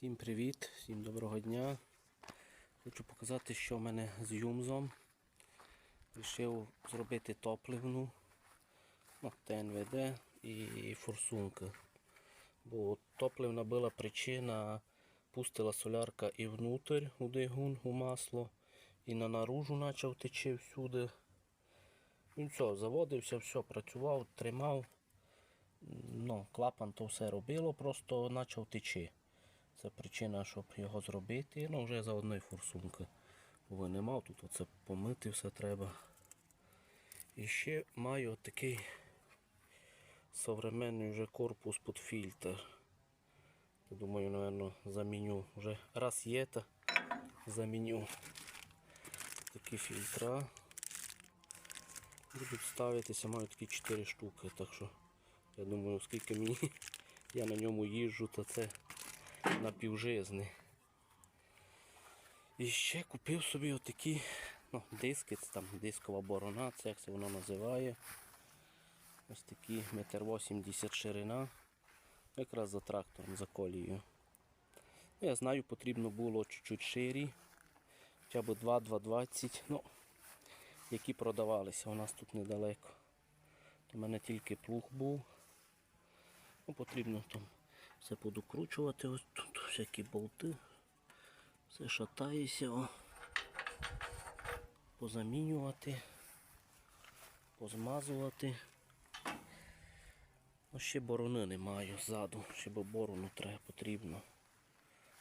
Всім привіт, всім доброго дня. Хочу показати, що в мене з юмзом. Рішив зробити топливну ну, ТНВД і форсунки. Бо топливна була причина, пустила солярка і внутрь у двигун, у масло, і на наружу почав тече всюди. Ну все, заводився, все, працював, тримав. Ну, клапан то все робило, просто почав течі. Це причина, щоб його зробити. Ну, вже за одної форсунки бо не мав. Тут оце помити все треба. І ще маю такий современний вже корпус під фільтр. Думаю, напевно, заміню. Вже раз є, то заміню такі фільтра. Будуть ставитися, маю такі 4 штуки, так що я думаю, скільки мені я на ньому їжджу, то це напівжизний. І ще купив собі отакі ну, диски, це там дискова борона, це як це воно називає. Ось такі метр 80 ширина. Якраз за трактором, за колією. Ну, Я знаю, потрібно було чуть-чуть ширі, хоча б 2-2,20, ну, які продавалися у нас тут недалеко. У мене тільки плуг був. Ну, потрібно там все подокручувати. Ось тут всякі болти. Все шатається. О. Позамінювати, позмазувати. Ну, ще борони не маю ззаду, ще бо борону треба потрібно.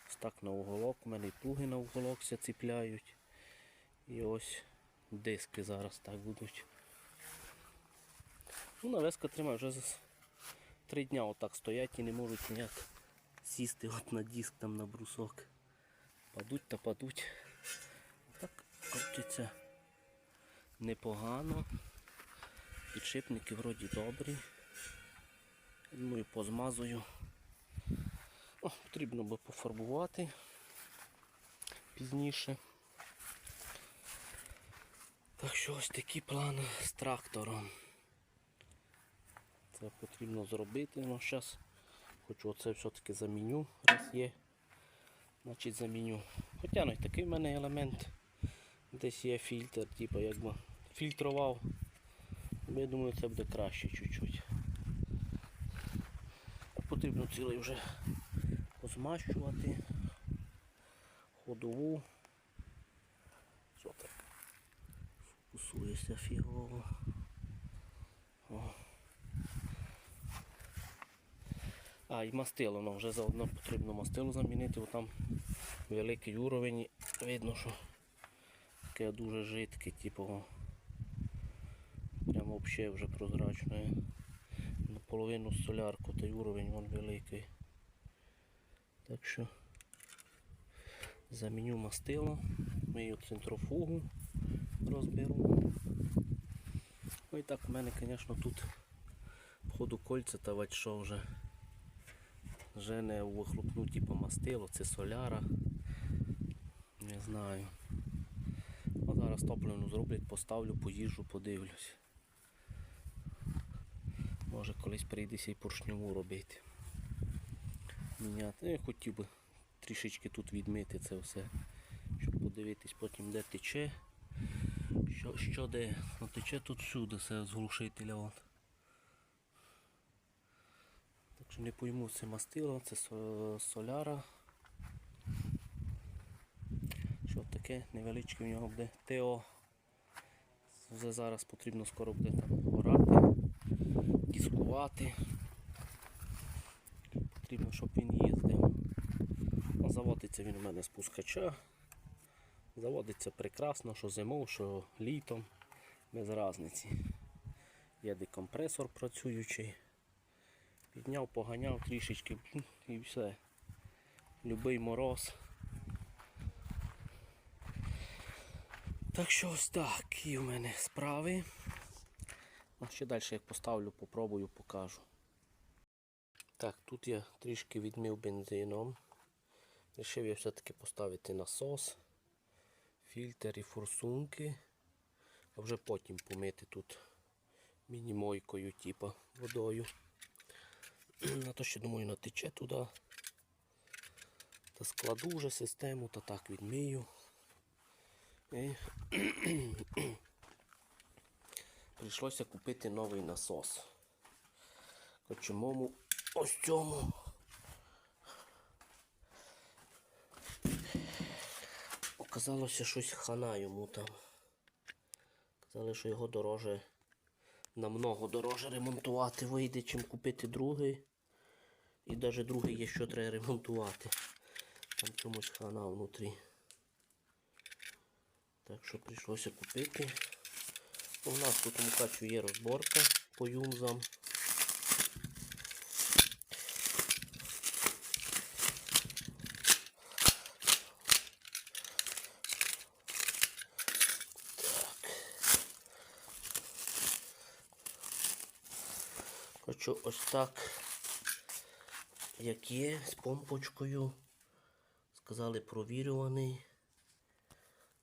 Ось так на уголок, у мене і плуги на уголок все ціпляють. І ось диски зараз так будуть. Ну, навеска тримаю вже за три дня отак стоять і не можуть ніяк сісти от на диск там на брусок. Падуть та падуть. Так крутиться непогано. Підшипники вроді добрі. Думаю, позмазую. О, потрібно би пофарбувати пізніше. Так що ось такі плани з трактором. Це потрібно зробити. Ну, зараз хочу оце все-таки заміню, раз є. Значить заміню. Хоча ну, такий в мене елемент. Десь є фільтр, типу якби фільтрував. Я думаю, це буде краще чуть-чуть. Потрібно цілий вже позмащувати. Ходову. Що так? Фокусується фігово. А, і мастило, ну, вже заодно потрібно мастило замінити, бо там великий уровень, і видно, що таке дуже жидке, типу, прямо взагалі вже прозрачне. Наполовину солярку, той уровень вон великий. Так що заміню мастило, мию центрофугу розберу. Ну і так в мене, звісно, тут входу кольця та що вже вже не вихлопну типу мастило, це соляра. Не знаю. А зараз топливну зроблять, поставлю, поїжджу, подивлюсь. Може колись прийдеться і поршньову робити. Міняти. Ну, Я хотів би трішечки тут відмити це все, щоб подивитись потім де тече. Що, що де? Ну, тече тут всюди все з глушителя. От. Так що не пойму це мастило, це соляра. Що таке невеличке в нього буде ТО. Вже зараз потрібно скоро буде там орати, дискувати. Потрібно, щоб він їздив. Ну, Заводиться він у мене з пускача. Заводиться прекрасно, що зимою, що літом, без різниці. Є декомпресор працюючий. Підняв, поганяв трішечки і все. Любий мороз. Так що ось так і в мене справи. А ще далі як поставлю, попробую, покажу. Так, тут я трішки відмив бензином. Рішив я все-таки поставити насос, фільтр і форсунки, а вже потім помити тут мінімойкою, типа водою. На то, що думаю, натече туди. Та складу вже систему, та так відмию. І прийшлося купити новий насос. Чому ось цьому. Оказалося щось хана йому там. Казали, що його дороже, намного дороже ремонтувати вийде, чим купити другий. І навіть другий є, що треба ремонтувати. Там чомусь хана внутрі. Так що прийшлося купити. У нас тут у Мукачу є розборка по юмзам. Хочу ось так, як є, з помпочкою. Сказали, провірюваний.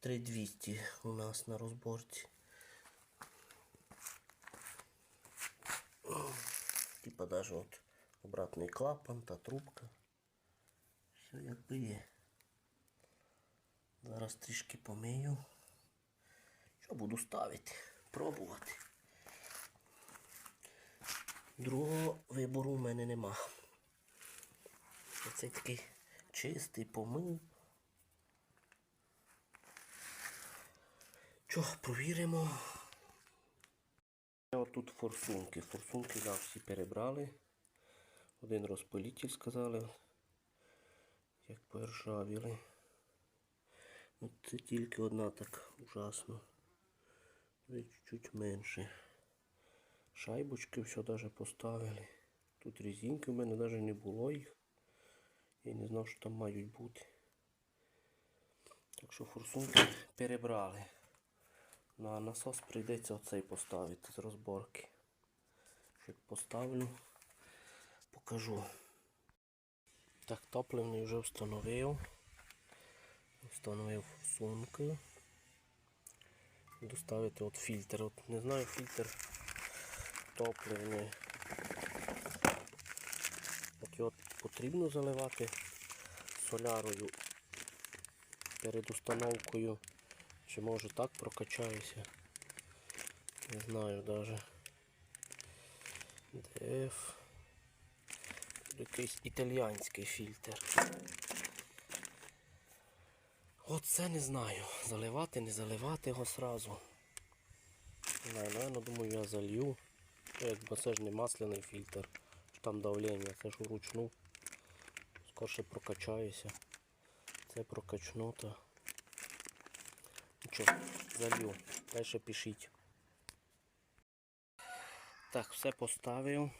3200 у нас на розборці. Типа даже от обратний клапан та трубка. Все якби є. Зараз трішки помию. Що буду ставити? Пробувати. Другого вибору в мене нема. Оцей такий чистий, помив. Що, провіримо. Ось тут форсунки. Форсунки да, всі перебрали. Один розпилитель сказали. Як поржавіли. От це тільки одна так ужасно. Чуть-чуть менше. Шайбочки все даже поставили. Тут резинки в мене навіть не було їх. Я не знав, що там мають бути. Так що форсунки перебрали. Ну а насос прийдеться оцей поставити з розборки. Як поставлю, покажу. Так, топливний вже встановив. Встановив форсунки. Доставити от фільтр. От не знаю фільтр топливний. От його потрібно заливати солярою перед установкою. Чи може так прокачаюся? Не знаю даже. ДФ. Якийсь італіянський фільтр. Оце не знаю. Заливати, не заливати його сразу. Не наверное, думаю, я залью. Якби це ж не масляний фільтр. Там давлення, це ж вручну. Скорше прокачаюся. Це прокачну то. Нічого, залью. Далі пишіть. Так, все поставив.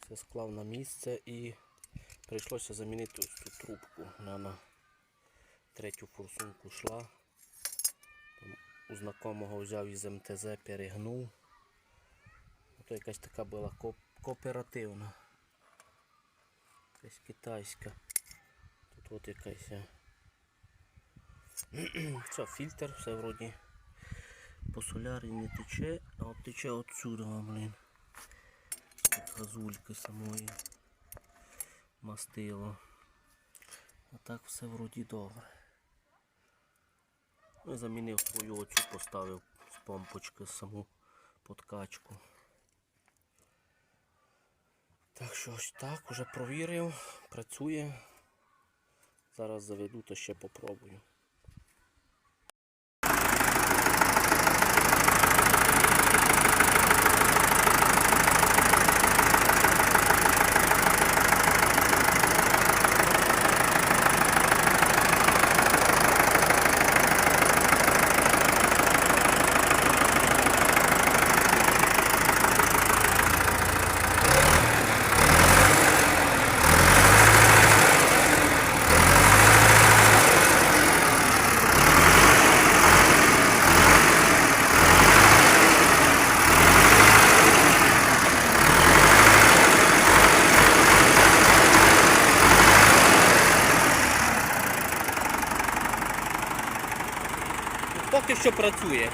Все склав на місце і прийшлося замінити ось цю трубку. Вона на третю форсунку йшла. У знакомого взяв із МТЗ, перегнув. То якась така була кооперативна. Якась китайська. Тут от якась. е, Все, фільтр, все вроді по солярі не тече, а от тече отсюда, блін. Газульки самої мастило. А так все вроді добре. Ну, замінив свою оцю, поставив з помпочки саму подкачку. Так що ось так, вже провірив, працює. Зараз заведу та ще попробую. поки що працює.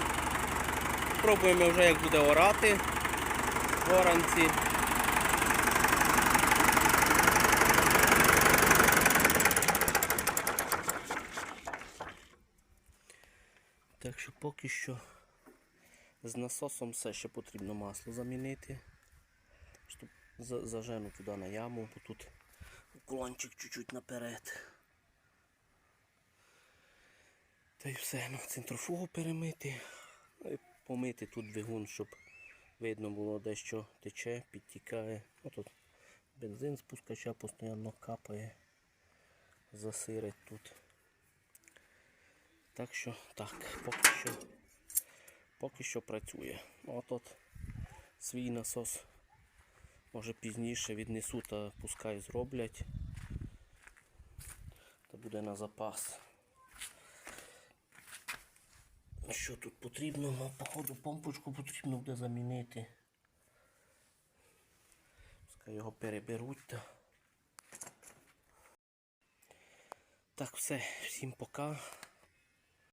Пробуємо вже як буде орати в. Так що поки що з насосом все ще потрібно масло замінити. Щоб зажену туди на яму, бо тут уклончик чуть-чуть наперед. Та й все, ну, центрофугу перемити. Ну, і помити тут двигун, щоб видно було де що тече, підтікає. Ну, тут бензин з пускача постійно капає, засирить тут. Так що так, поки що, поки що працює. Ну, От от свій насос. Може пізніше віднесу та пускай зроблять. Та буде на запас. Що тут потрібно? Ну, походу помпочку потрібно буде замінити. Пускай його переберуть. Та. Так, все, всім пока.